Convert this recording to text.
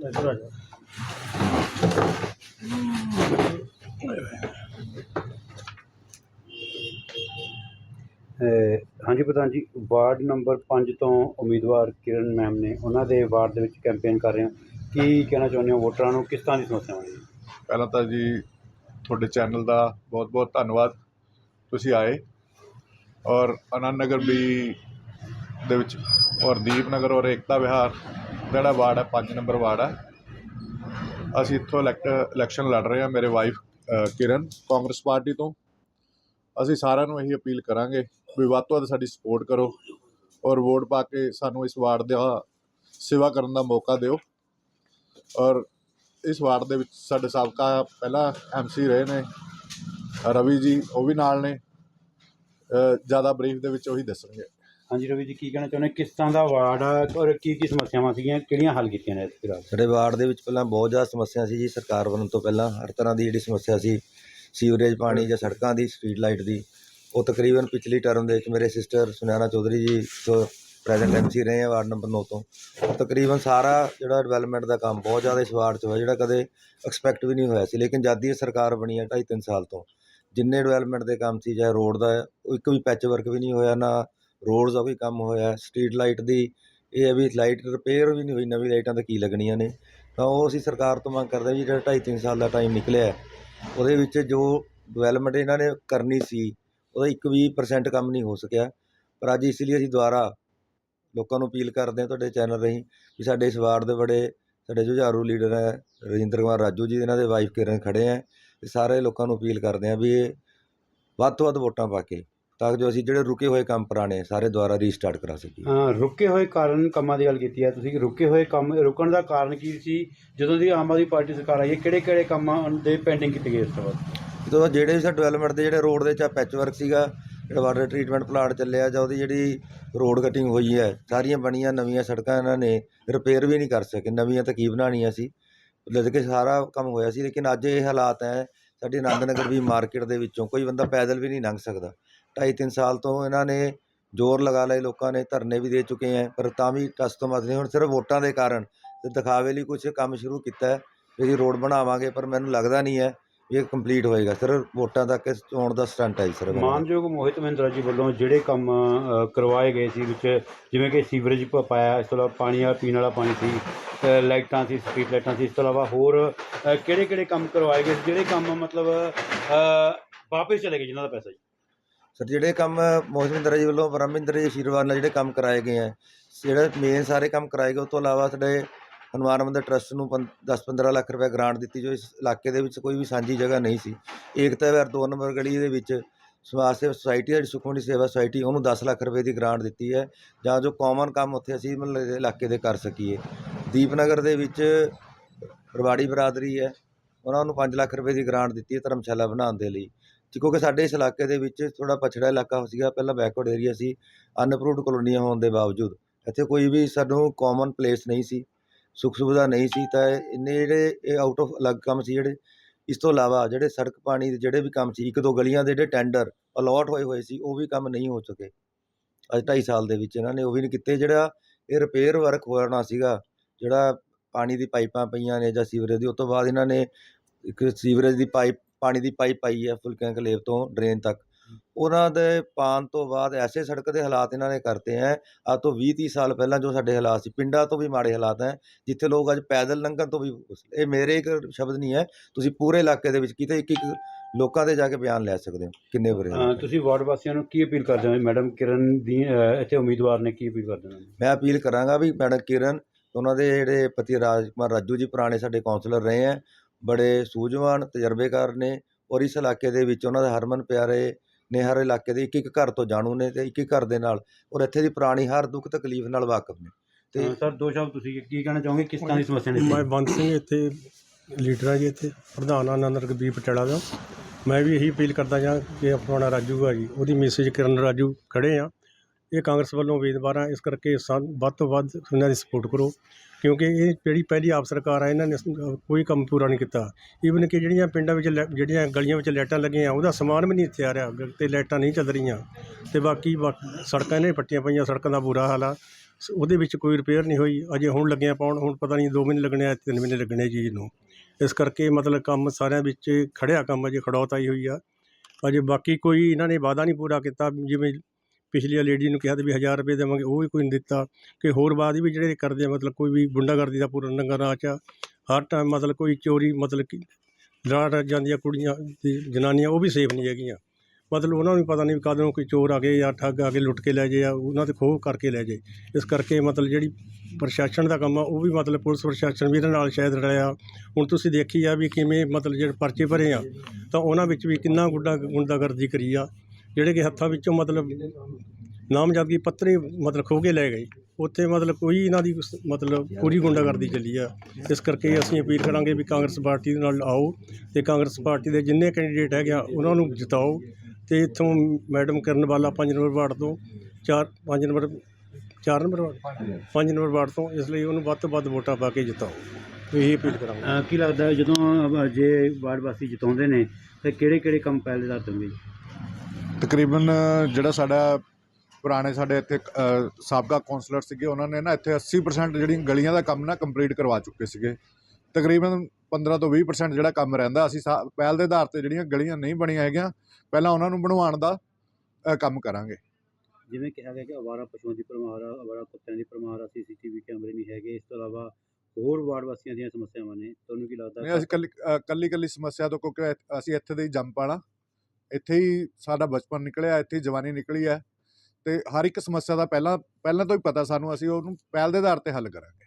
ਇੱਧਰ ਆ ਜਾ ਹਾਂਜੀ ਪ੍ਰਧਾਨ ਜੀ, ਵਾਰਡ ਨੰਬਰ 5 ਤੋਂ ਉਮੀਦਵਾਰ ਕਿਰਨ ਮੈਮ ਨੇ ਉਹਨਾਂ ਦੇ ਵਾਰਡ ਦੇ ਵਿੱਚ ਕੈਂਪੇਨ ਕਰ ਰਹੇ ਹੋ। ਕੀ ਕਹਿਣਾ ਚਾਹੁੰਦੇ ਹੋ ਵੋਟਰਾਂ ਨੂੰ? ਕਿਸ ਤਰ੍ਹਾਂ ਦੀ ਸਮੱਸਿਆਵਾਂ ਨੇ ਪਹਿਲਾਂ ਤਾਂ ਜੀ, ਤੁਹਾਡੇ ਚੈਨਲ ਦਾ ਬਹੁਤ-ਬਹੁਤ ਧੰਨਵਾਦ। ਤੁਸੀਂ ਆਏ ਔਰ ਆਨੰਦ ਨਗਰ ਵੀ ਦੇ ਵਿੱਚ ਔਰ ਦੀਪਨਗਰ ਔਰ ਏਕਤਾ ਵਿਹਾਰ ਜਿਹੜਾ ਵਾਰਡ ਹੈ 5 ਨੰਬਰ ਵਾਰਡ ਹੈ। ਅਸੀਂ ਇੱਥੋਂ ਇਲੈਕਟ ਇਲੈਕਸ਼ਨ ਲੜ ਰਹੇ ਹਾਂ ਮੇਰੇ ਵਾਈਫ ਕਿਰਨ ਕਾਂਗਰਸ ਪਾਰਟੀ ਤੋਂ। ਅਸੀਂ ਸਾਰਿਆਂ ਨੂੰ ਇਹੀ ਅਪੀਲ ਕਰਾਂਗੇ ਵੀ ਵੱਧ ਤੋਂ ਵੱਧ ਸਾਡੀ ਸਪੋਰਟ ਕਰੋ ਔਰ ਵੋਟ ਪਾ ਕੇ ਸਾਨੂੰ ਇਸ ਵਾਰਡ ਦਾ ਸੇਵਾ ਕਰਨ ਦਾ ਮੌਕਾ ਦਿਓ। ਔਰ ਇਸ ਵਾਰਡ ਦੇ ਵਿੱਚ ਸਾਡੇ ਸਾਬਕਾ ਪਹਿਲਾਂ ਐਮਸੀ ਰਹੇ ਨੇ, ਰਵੀ ਜੀ, ਉਹ ਵੀ ਨਾਲ ਨੇ। ਜ਼ਿਆਦਾ ਬਰੀਫ ਦੇ ਵਿੱਚ ਉਹੀ ਦੱਸਣਗੇ। ਹਾਂਜੀ ਰਵੀ ਜੀ ਕੀ ਕਹਿਣਾ ਚਾਹੁੰਦੇ? ਕਿਸ ਤਰ੍ਹਾਂ ਦਾ ਵਾਰਡ ਆ ਔਰ ਕੀ ਕੀ ਸਮੱਸਿਆਵਾਂ ਸੀਗੀਆਂ? ਕਿਹੜੀਆਂ ਹੱਲ ਕੀਤੀਆਂ ਨੇ ਇਸ ਫਿਲਹਾਲ? ਸਾਡੇ ਵਾਰਡ ਦੇ ਵਿੱਚ ਪਹਿਲਾਂ ਬਹੁਤ ਜ਼ਿਆਦਾ ਸਮੱਸਿਆ ਸੀ ਜੀ ਸਰਕਾਰ ਬਣਨ ਤੋਂ ਪਹਿਲਾਂ। ਹਰ ਤਰ੍ਹਾਂ ਦੀ ਜਿਹੜੀ ਸਮੱਸਿਆ ਸੀ ਸੀਵਰੇਜ ਪਾਣੀ ਜਾਂ ਸੜਕਾਂ ਦੀ ਸਟਰੀਟ ਲਾਈਟ ਦੀ ਉਹ ਤਕਰੀਬਨ ਪਿਛਲੀ ਟਰਮ ਦੇ ਵਿੱਚ ਮੇਰੇ ਸਿਸਟਰ ਸੁਨੈਣਾ ਚੌਧਰੀ ਜੀ ਤੋਂ ਪ੍ਰੈਜ਼ੈਂਟ ਐਮਸੀ ਰਹੇ ਆ ਵਾਰਡ ਨੰਬਰ 9 ਤੋਂ ਉਹ ਤਕਰੀਬਨ ਸਾਰਾ ਜਿਹੜਾ ਡਿਵੈਲਪਮੈਂਟ ਦਾ ਕੰਮ ਬਹੁਤ ਜ਼ਿਆਦਾ ਇਸ ਵਾਰਡ 'ਚ ਹੋਇਆ ਜਿਹੜਾ ਕਦੇ ਐਕਸਪੈਕਟ ਵੀ ਨਹੀਂ ਹੋਇਆ ਸੀ। ਲੇਕਿਨ ਜਦ ਦੀ ਇਹ ਸਰਕਾਰ ਬਣੀ ਹੈ ਢਾਈ ਤਿੰਨ ਸਾਲ ਤੋਂ ਜਿੰਨੇ ਡਿਵੈਲਪਮੈਂਟ ਦੇ ਕੰਮ ਸੀ, ਚਾਹੇ ਰੋਡ ਦਾ, ਉਹ ਇੱਕ ਵੀ ਪੈਚ ਵਰਕ ਵੀ ਨਹੀਂ ਹੋਇਆ, ਨਾ ਰੋਡਸ ਦਾ ਕੋਈ ਕੰਮ ਹੋਇਆ ਸਟਰੀਟ ਲਾਈਟ ਦੀ, ਇਹ ਹੈ ਵੀ ਲਾਈਟ ਰਿਪੇਅਰ ਵੀ ਨਹੀਂ ਹੋਈ, ਨਵੀਂ ਲਾਈਟਾਂ ਤਾਂ ਕੀ ਲੱਗਣੀਆਂ ਨੇ। ਤਾਂ ਉਹ ਅਸੀਂ ਸਰਕਾਰ ਤੋਂ ਮੰਗ ਕਰਦੇ ਵੀ ਜਿਹੜਾ ਢਾਈ ਤਿੰਨ ਸਾਲ ਦਾ ਟਾਈਮ ਨਿਕਲਿਆ ਉਹਦੇ ਵਿੱਚ ਜੋ ਡਿਵੈਲਪਮੈਂਟ ਇਹਨਾਂ ਨੇ ਕਰਨੀ ਸੀ, ਉਹਦਾ ਇੱਕ ਵੀ ਪਰਸੈਂਟ ਕੰਮ ਨਹੀਂ ਹੋ ਸਕਿਆ। ਪਰ ਅੱਜ ਇਸ ਲਈ ਅਸੀਂ ਦੁਬਾਰਾ ਲੋਕਾਂ ਨੂੰ ਅਪੀਲ ਕਰਦੇ ਹਾਂ ਤੁਹਾਡੇ ਚੈਨਲ ਰਾਹੀਂ ਵੀ ਸਾਡੇ ਇਸ ਵਾਰਡ ਦੇ ਬੜੇ ਸਾਡੇ ਜੁਝਾਰੂ ਲੀਡਰ ਹੈ, ਰਜਿੰਦਰ ਕੁਮਾਰ ਰਾਜੂ ਜੀ, ਇਹਨਾਂ ਦੇ ਵਾਈਫ ਕਿਰਨ ਖੜੇ ਹੈ। ਤੇ ਸਾਰੇ ਲੋਕਾਂ ਨੂੰ ਅਪੀਲ ਕਰਦੇ ਹਾਂ ਵੀ ਇਹ ਵੱਧ ਤੋਂ ਵੱਧ ਵੋਟਾਂ ਪਾ ਕੇ ਤਾਂ ਜੋ ਅਸੀਂ ਜਿਹੜੇ ਰੁਕੇ ਹੋਏ ਕੰਮ ਪੁਰਾਣੇ ਸਾਰੇ ਦੁਬਾਰਾ ਰੀਸਟਾਰਟ ਕਰਾ ਸਕੀਏ। ਅਹ ਰੁਕੇ ਹੋਏ ਕਾਰਨ ਕੰਮਾਂ ਦੀ ਗੱਲ ਕੀਤੀ ਹੈ ਤੁਸੀਂ ਰੁਕੇ ਹੋਏ ਕੰਮ ਰੁਕਣ ਦਾ ਕਾਰਨ ਕੀ ਸੀ? ਜਦੋਂ ਦੀ ਆਮ ਆਦਮੀ ਪਾਰਟੀ ਸਰਕਾਰ ਆਈ ਹੈ ਕਿਹੜੇ ਕਿਹੜੇ ਕੰਮਾਂ ਦੇ ਪੈਂਡਿੰਗ ਕੀਤੇ ਗਏ ਇਸ ਤੋਂ ਬਾਅਦ? ਜਦੋਂ ਜਿਹੜੇ ਵੀ ਸਾਡੇ ਡਿਵੈਲਪਮੈਂਟ ਦੇ ਜਿਹੜੇ ਰੋਡ ਦੇ ਚਾ ਪੈਚ ਵਰਕ ਸੀਗਾ ਜਿਹੜਾ ਵਾਟਰ ਟਰੀਟਮੈਂਟ ਪਲਾਂਟ ਚੱਲਿਆ ਜਾਂ ਉਹਦੀ ਜਿਹੜੀ ਰੋਡ ਕਟਿੰਗ ਹੋਈ ਹੈ ਸਾਰੀਆਂ ਬਣੀਆਂ ਨਵੀਆਂ ਸੜਕਾਂ ਇਹਨਾਂ ਨੇ ਰਿਪੇਅਰ ਵੀ ਨਹੀਂ ਕਰ ਸਕੇ ਨਵੀਆਂ ਤਾਂ ਕੀ ਬਣਾਉਣੀਆਂ ਸੀ। ਜਦ ਕਿ ਸਾਰਾ ਕੰਮ ਹੋਇਆ ਸੀ, ਲੇਕਿਨ ਅੱਜ ਇਹ ਹਾਲਾਤ ਹੈ ਸਾਡੀ ਆਨੰਦ ਨਗਰ ਵੀ ਮਾਰਕੀਟ ਦੇ ਵਿੱਚੋਂ ਕੋਈ ਬੰਦਾ ਪੈਦਲ ਵੀ ਨਹੀਂ ਲੰਘ ਸਕਦਾ। ਢਾਈ ਤਿੰਨ ਸਾਲ ਤੋਂ ਇਹਨਾਂ ਨੇ ਜ਼ੋਰ ਲਗਾ ਲਏ, ਲੋਕਾਂ ਨੇ ਧਰਨੇ ਵੀ ਦੇ ਚੁੱਕੇ ਹੈ ਪਰ ਤਾਂ ਵੀ ਟਸ ਤੋਂ ਮਤ ਹੁਣ ਸਿਰਫ ਵੋਟਾਂ ਦੇ ਕਾਰਨ ਤੇ ਦਿਖਾਵੇ ਲਈ ਕੁਛ ਕੰਮ ਸ਼ੁਰੂ ਕੀਤਾ ਵੀ ਅਸੀਂ ਰੋਡ ਬਣਾਵਾਂਗੇ, ਪਰ ਮੈਨੂੰ ਲੱਗਦਾ ਨਹੀਂ ਹੈ ਇਹ ਕੰਪਲੀਟ ਹੋਏਗਾ ਸਿਰਫ ਵੋਟਾਂ ਤੱਕ ਇਸ ਚੋਣ ਦਾ ਸਟੰਟ ਹੈ ਜੀ ਦਾ। ਮਾਨਯੋਗ ਮੋਹਿਤ ਮਹਿੰਦਰਾ ਜੀ ਵੱਲੋਂ ਜਿਹੜੇ ਕੰਮ ਅ, ਕਰਵਾਏ ਗਏ ਸੀ ਵਿੱਚ ਜਿਵੇਂ ਕਿ ਸੀਵਰੇਜ ਪ- ਪਾਇਆ ਇਸ ਤੋਂ ਇਲਾਵਾ ਪਾਣੀ ਆ ਪੀਣ ਵਾਲਾ ਪਾਣੀ ਸੀ ਅ, ਲਾਈਟਾਂ ਸੀ ਸਟਰੀਟ ਲਾਈਟਾਂ ਸੀ ਇਸ ਤੋਂ ਇਲਾਵਾ ਹੋਰ ਕਿਹੜੇ ਕਿਹੜੇ ਕੰਮ ਕਰਵਾਏ ਗਏ ਸੀ ਜਿਹੜੇ ਕੰਮ ਮਤਲਬ ਅ, ਵਾਪਸ ਚਲੇ ਗਏ ਜਿਨ੍ਹਾਂ ਦਾ ਪੈਸਾ ਜੀ ਸਰ ਜਿਹੜੇ ਕੰਮ ਮੋਹਸਿੰਦਰ ਜੀ ਵੱਲੋਂ ਬ੍ਰਹਮਿੰਦਰ ਜੀ ਆਸ਼ੀਰਵਾਦ ਨਾਲ ਜਿਹੜੇ ਕੰਮ ਕਰਾਏ ਗਏ ਹੈ ਜਿਹੜੇ ਮੇਨ ਸਾਰੇ ਕੰਮ ਕਰਾਏ ਗਏ ਉਸ ਤੋਂ ਇਲਾਵਾ ਸਾਡੇ ਹਨੂਮਾਨ ਮੰਦਰ ਟਰਸਟ ਨੂੰ 10-15 ਲੱਖ ਰੁਪਏ ਗ੍ਰਾਂਟ ਦਿੱਤੀ ਜੋ ਇਸ ਇਲਾਕੇ ਦੇ ਵਿੱਚ ਕੋਈ ਵੀ ਸਾਂਝੀ ਜਗ੍ਹਾ ਨਹੀਂ ਸੀ। ਏਕਤਾ ਵਿਹਾਰ 2 ਨੰਬਰ ਗਲੀ ਦੇ ਵਿੱਚ ਸਮਾਜ ਸੇਵਾ ਸੁਸਾਇਟੀ ਹੈ ਸੁਖਮਨੀ ਸੇਵਾ ਸੁਸਾਇਟੀ ਉਹਨੂੰ 10 ਲੱਖ ਰੁਪਏ ਦੀ ਗ੍ਰਾਂਟ ਦਿੱਤੀ ਹੈ, ਜਾਂ ਜੋ ਕਾਮਨ ਕੰਮ ਉੱਥੇ ਅਸੀਂ ਮਤਲਬ ਇਲਾਕੇ ਦੇ ਕਰ ਸਕੀਏ। ਦੀਪਨਗਰ ਦੇ ਵਿੱਚ ਰਵਾੜੀ ਬਰਾਦਰੀ ਹੈ, ਉਹਨਾਂ ਨੂੰ 5 ਲੱਖ ਰੁਪਏ ਦੀ ਗ੍ਰਾਂਟ ਦਿੱਤੀ ਹੈ ਧਰਮਸ਼ਾਲਾ ਬਣਾਉਣ ਦੇ ਲਈ। ਕਿਉਂਕਿ ਸਾਡੇ ਇਸ ਇਲਾਕੇ ਦੇ ਵਿੱਚ ਥੋੜਾ ਪਛੜਾ ਇਲਾਕਾ ਸੀਗਾ, ਪਹਿਲਾਂ ਬੈਕਵਰਡ ਏਰੀਆ ਸੀ, ਅਨਪਰੂਵਡ ਕਲੋਨੀਆਂ ਹੋਣ ਦੇ ਬਾਵਜੂਦ। ਇੱਥੇ ਕੋਈ ਵੀ ਸਾਨੂੰ ਕਾਮਨ ਪਲੇਸ ਨਹੀਂ ਸੀ। ਸੁੱਖ ਸੁਵਿਧਾ ਨਹੀਂ ਸੀ ਤਾਂ ਇੰਨੇ ਜਿਹੜੇ ਇਹ ਆਊਟ ਆਫ ਅਲੱਗ ਕੰਮ ਸੀ ਜਿਹੜੇ, ਇਸ ਤੋਂ ਇਲਾਵਾ ਜਿਹੜੇ ਸੜਕ ਪਾਣੀ ਦੇ ਜਿਹੜੇ ਵੀ ਕੰਮ ਸੀ, ਇੱਕ ਦੋ ਗਲੀਆਂ ਦੇ ਜਿਹੜੇ ਟੈਂਡਰ ਅਲੋਟ ਹੋਏ ਹੋਏ ਸੀ, ਉਹ ਵੀ ਕੰਮ ਨਹੀਂ ਹੋ ਸਕੇ। ਅੱਜ 2.5 ਸਾਲ ਦੇ ਵਿੱਚ ਇਹਨਾਂ ਨੇ ਉਹ ਵੀ ਨਹੀਂ ਕੀਤੇ, ਜਿਹੜਾ ਇਹ ਰਿਪੇਅਰ ਵਰਕ ਹੋਣਾ ਸੀਗਾ, ਜਿਹੜਾ ਪਾਣੀ ਦੀ ਪਾਈਪਾਂ ਪਈਆਂ ਨੇ ਜਾਂ ਸੀਵਰੇਜ ਦੀ ਉਸ ਤੋਂ ਬਾਅਦ ਇਹਨਾਂ ਨੇ ਇੱਕ ਸੀਵਰੇਜ ਦੀ ਪਾਈਪ ਪਾਣੀ ਦੀ ਪਾਈਪ ਪਾਈ ਹੈ ਫੁਲਕਿਆਂ ਕਲੇਵ ਤੋਂ ਡਰੇਨ ਤੱਕ। ਉਹਨਾਂ ਦੇ ਪਾਣ ਤੋਂ ਬਾਅਦ ਐਸੇ ਸੜਕ ਦੇ ਹਾਲਾਤ ਇਹਨਾਂ ਨੇ ਕਰਤੇ ਹੈ। ਅੱਜ ਤੋਂ 20 30 ਸਾਲ ਪਹਿਲਾਂ ਜੋ ਸਾਡੇ ਹਾਲਾਤ ਸੀ ਪਿੰਡਾਂ ਤੋਂ ਵੀ ਮਾੜੇ ਹਾਲਾਤ ਹੈ ਜਿੱਥੇ ਲੋਕ ਅੱਜ ਪੈਦਲ ਲੰਘਣ ਤੋਂ ਵੀ ਇਹ ਮੇਰੇ ਇੱਕ ਸ਼ਬਦ ਨਹੀਂ ਹੈ। ਤੁਸੀਂ ਪੂਰੇ ਇਲਾਕੇ ਦੇ ਵਿੱਚ ਕਿਤੇ ਇੱਕ ਇੱਕ ਲੋਕਾਂ ਦੇ ਜਾ ਕੇ ਬਿਆਨ ਲੈ ਸਕਦੇ ਹੋ ਕਿੰਨੇ ਬੁਰੇ ਅ, ਹਾਲਾਤ ਹੈ। ਤੁਸੀਂ ਵਾਰਡ ਵਾਸੀਆਂ ਨੂੰ ਕੀ ਅਪੀਲ ਕਰਦੇ ਹੋ? ਮੈਡਮ ਕਿਰਨ ਦੀ ਅ, ਇੱਥੇ ਉਮੀਦਵਾਰ ਨੇ ਕੀ ਅਪੀਲ ਕਰਦੇ ਨੇ ਮੈਂ ਅਪੀਲ ਕਰਾਂਗਾ ਵੀ ਮੈਡਮ ਕਿਰਨ ਉਹਨਾਂ ਦੇ ਜਿਹੜੇ ਪਤੀ ਰਾਜ ਕੁਮਾਰ ਰਾਜੂ ਜੀ ਪੁਰਾਣੇ ਸਾਡੇ ਕਾਉਂਸਲਰ ਰਹੇ ਹੈ ਬੜੇ ਸੂਝਵਾਨ ਤਜਰਬੇਕਾਰ ਨੇ ਔਰ ਇਸ ਇਲਾਕੇ ਦੇ ਵਿੱਚ ਉਹਨਾਂ ਦੇ ਹਰਮਨ ਪਿਆਰੇ ਨੇ ਹਰ ਇਲਾਕੇ ਦੇ ਇੱਕ ਇੱਕ ਘਰ ਤੋਂ ਜਾਣੂ ਨੇ ਤੇ ਇੱਕ ਇੱਕ ਘਰ ਦੇ ਨਾਲ ਔਰ ਇੱਥੇ ਦੀ ਪੁਰਾਣੀ ਹਰ ਦੁੱਖ ਤਕਲੀਫ ਨਾਲ ਵਾਕਿਫ ਨੇ। ਤੇ ਸਰ ਦੋ ਸ਼ਬਦ ਤੁਸੀਂ ਕੀ ਕਹਿਣਾ ਚਾਹੋਗੇ? ਕਿਸ ਤਰ੍ਹਾਂ ਦੀ ਸਮੱਸਿਆ ਨੇ ਮੈਂ ਬੰਦ ਸਿੰਘ ਇੱਥੇ ਲੀਡਰ ਆ ਜੀ ਇੱਥੇ ਪ੍ਰਧਾਨ ਆਨੰਦ ਰਗਦੀਪ ਪਟਿਆਲਾ ਦਾ ਮੈਂ ਵੀ ਇਹੀ ਅਪੀਲ ਕਰਦਾ ਜਾਂ ਕਿ ਆਪਣਾ ਰਾਜੂ ਆ ਜੀ ਉਹਦੀ ਮੈਸੇਜ ਕਰਨ ਰਾਜੂ ਖੜੇ ਆ। ਇਹ ਕਾਂਗਰਸ ਵੱਲੋਂ ਉਮੀਦਵਾਰ ਆ ਇਸ ਕਰਕੇ ਸਾਨੂੰ ਵੱਧ ਤੋਂ ਵੱਧ ਇਹਨਾਂ ਦੀ ਸਪੋਰਟ ਕਰੋ, ਕਿਉਂਕਿ ਇਹ ਜਿਹੜੀ ਪਹਿਲੀ ਆਪ ਸਰਕਾਰ ਆ, ਇਹਨਾਂ ਨੇ ਕੋਈ ਕੰਮ ਪੂਰਾ ਨਹੀਂ ਕੀਤਾ। ਈਵਨ ਕਿ ਜਿਹੜੀਆਂ ਪਿੰਡਾਂ ਵਿੱਚ ਲੈ- ਜਿਹੜੀਆਂ ਗਲੀਆਂ ਵਿੱਚ ਲਾਈਟਾਂ ਲੱਗੀਆਂ, ਉਹਦਾ ਸਮਾਨ ਵੀ ਨਹੀਂ ਇੱਥੇ ਆ ਰਿਹਾ ਗ- ਤੇ ਲਾਈਟਾਂ ਨਹੀਂ ਚੱਲ ਰਹੀਆਂ। ਤੇ ਬਾਕੀ, ਬਾਕ ਸੜਕਾਂ ਨੇ ਪੱਟੀਆਂ ਪਈਆਂ, ਸੜਕਾਂ ਦਾ ਬੁਰਾ ਹਾਲ ਆ। ਸ- ਉਹਦੇ ਵਿੱਚ ਕੋਈ ਰਿਪੇਅਰ ਨਹੀਂ ਹੋਈ, ਅਜੇ ਹੁਣ ਲੱਗੀਆਂ ਪਾਉਣ, ਹੁਣ ਪਤਾ ਨਹੀਂ 2 ਮਹੀਨੇ ਲੱਗਣੇ ਆ 3 ਮਹੀਨੇ ਲੱਗਣੇ ਜੀ ਨੂੰ ਇਸ ਕਰਕੇ ਮਤਲਬ ਕੰਮ ਸਾਰਿਆਂ ਵਿੱਚ ਖੜਿਆ ਕੰਮ, ਅਜੇ ਖੜੌਤ ਆਈ ਹੋਈ ਆ। ਅਜੇ ਬਾਕੀ ਕੋਈ ਇਹਨਾਂ ਨੇ ਵਾਅਦਾ ਨਹੀਂ ਪੂਰਾ ਕੀਤਾ, ਜਿਵੇਂ ਪਿਛਲੀਆਂ ਲੇਡੀ ਨੂੰ ਕਿਹਾ ਤੇ ਵੀ 1000 ਰੁਪਏ ਦੇਵਾਂਗੇ, ਉਹ ਵੀ ਕੋਈ ਨਹੀਂ ਦਿੱਤਾ। ਕਿ ਹੋਰ ਬਾਅਦ ਵੀ ਜਿਹੜੇ ਕਰਦੇ ਆ, ਮਤਲਬ ਕੋਈ ਵੀ ਗੁੰਡਾਗਰਦੀ ਦਾ ਪੂਰਾ ਨੰਗਾ ਰਾਚ ਆ, ਹਰ ਟਾਈਮ ਮਤਲਬ ਕੋਈ ਚੋਰੀ, ਮਤਲਬ ਕਿ ਲੜ ਜਾਂਦੀਆਂ ਕੁੜੀਆਂ ਤੇ ਜਨਾਨੀਆਂ, ਉਹ ਵੀ ਸੇਫ ਨਹੀਂ ਹੈਗੀਆਂ। ਮਤਲਬ ਉਹਨਾਂ ਨੂੰ ਵੀ ਪਤਾ ਨਹੀਂ ਵੀ ਕਦੋਂ ਕੋਈ ਚੋਰ ਆ ਗਏ ਜਾਂ ਠੱਗ ਆ ਕੇ ਲੁੱਟ ਕੇ ਲੈ ਜੇ ਆ, ਉਹਨਾਂ ਤੇ ਖੋਹ ਕਰਕੇ ਲੈ ਜੇ ਇਸ ਕਰਕੇ ਮਤਲਬ ਜਿਹੜੀ ਪ੍ਰਸ਼ਾਸਨ ਦਾ ਕੰਮ ਆ, ਉਹ ਵੀ ਮਤਲਬ ਪੁਲਿਸ ਪ੍ਰਸ਼ਾਸਨ ਵੀ ਇਹਨਾਂ ਨਾਲ ਸ਼ਾਇਦ ਰਲਿਆ। ਹੁਣ ਤੁਸੀਂ ਦੇਖੀ ਆ ਵੀ ਕਿਵੇਂ ਮਤਲਬ ਜਿਹੜੇ ਪਰਚੇ ਭਰੇ ਆ, ਤਾਂ ਉਹਨਾਂ ਵਿੱਚ ਵੀ ਕਿੰਨਾ ਗੁੰਡਾ ਗੁੰਡਾਗਰਦੀ ਕਰੀ ਆ। ਜਿਹੜੇ ਕਿ ਹੱਥਾਂ ਵਿੱਚੋਂ ਮਤਲਬ ਨਾਮਜ਼ਦਗੀ ਪੱਤਰੇ ਮਤਲਬ ਖੋਹ ਕੇ ਲੈ ਗਏ। ਉੱਥੇ ਮਤਲਬ ਕੋਈ ਇਹਨਾਂ ਦੀ ਸ- ਮਤਲਬ ਪੂਰੀ ਗੁੰਡਾਗਰਦੀ ਚੱਲੀ ਆ। ਇਸ ਕਰਕੇ ਅਸੀਂ ਅਪੀਲ ਕਰਾਂਗੇ ਵੀ ਕਾਂਗਰਸ ਪਾਰਟੀ ਦੇ ਨਾਲ ਆਓ ਤੇ ਕਾਂਗਰਸ ਪਾਰਟੀ ਦੇ ਜਿੰਨੇ ਕੈਂਡੀਡੇਟ ਹੈਗੇ ਆ ਉਹਨਾਂ ਨੂੰ ਜਿਤਾਓ ਤੇ ਇੱਥੋਂ ਮੈਡਮ ਕਰਨ ਵਾਲਾ 5 ਨੰਬਰ ਵਾਰਡ ਤੋਂ 4 5 number 4 number ward? 5 number ward ਤੋਂ ਇਸ ਲਈ ਉਹਨੂੰ ਵੱਧ ਤੋਂ ਵੱਧ ਵੋਟਾਂ ਪਾ ਕੇ ਜਿਤਾਓ। ਇਹੀ ਅਪੀਲ ਕਰਾਂਗੇ। ਅ, ਕੀ ਲੱਗਦਾ ਹੈ ਜਦੋਂ ਅ, ਜੇ ਵਾਰਡ ਵਾਸੀ ਜਿਤਾਉਂਦੇ ਨੇ ਤੇ ਕਿਹੜੇ ਕਿਹੜੇ ਕੰਮ ਪਹਿਲੇ ਦੱਸ ਦੋਗੇ ਤਕਰੀਬਨ ਜਿਹੜਾ ਸਾਡਾ ਪੁਰਾਣੇ ਸਾਡੇ ਇੱਥੇ ਸਾਬਕਾ ਕਾਉਂਸਲਰ ਸੀਗੇ ਉਹਨਾਂ ਨੇ ਨਾ ਇੱਥੇ 80% ਜਿਹੜੀਆਂ ਗਲੀਆਂ ਦਾ ਕੰਮ ਨਾ ਕੰਪਲੀਟ ਕਰਵਾ ਚੁੱਕੇ ਸੀਗੇ। ਤਕਰੀਬਨ 15 ਤੋਂ 20% ਜਿਹੜਾ ਕੰਮ ਰਹਿੰਦਾ ਅਸੀਂ ਪਹਿਲ ਦੇ ਆਧਾਰ ਤੇ ਜਿਹੜੀਆਂ ਗਲੀਆਂ ਨਹੀਂ ਬਣੀਆਂ ਹੈਗੀਆਂ ਪਹਿਲਾਂ ਉਹਨਾਂ ਨੂੰ ਬਣਵਾਉਣ ਦਾ ਕੰਮ ਕਰਾਂਗੇ। ਜਿਵੇਂ ਕਿਹਾ ਗਿਆ ਕਿ ਅਵਾਰਾ ਪਸ਼ੂਆਂ ਦੀ ਪਰਮਾਰ ਆ ਅਵਾਰਾ ਕੁੱਤਿਆਂ ਦੀ ਪਰਮਾਰ ਸੀਸੀਟੀਵੀ ਕੈਮਰੇ ਨਹੀਂ ਹੈਗੇ ਇਸ ਤੋਂ ਇਲਾਵਾ ਹੋਰ ਵਾਰਡ ਵਾਸੀਆਂ ਦੀਆਂ ਸਮੱਸਿਆਵਾਂ ਨੇ ਤੁਹਾਨੂੰ ਕੀ ਲੱਗਦਾ? ਨਹੀਂ ਅਸੀਂ ਕੱਲੀ ਕੱਲੀ ਸਮੱਸਿਆ ਤੋਂ ਕਿਉਂਕਿ ਅਸੀਂ ਇੱਥੇ ਦੇ ਹੀ ਜੰਮ ਪਾਣਾ। ਇੱਥੇ ਹੀ ਸਾਡਾ ਬਚਪਨ ਨਿਕਲਿਆ, ਇੱਥੇ ਹੀ ਜਵਾਨੀ ਨਿਕਲੀ ਹੈ ਤੇ ਹਰ ਇੱਕ ਸਮੱਸਿਆ ਦਾ ਪਹਿਲਾਂ ਪਹਿਲਾਂ ਤੋਂ ਹੀ ਪਤਾ ਸਾਨੂੰ, ਅਸੀਂ ਉਹਨੂੰ ਪਹਿਲ ਦੇ ਆਧਾਰ ਤੇ ਹੱਲ ਕਰਾਂਗੇ।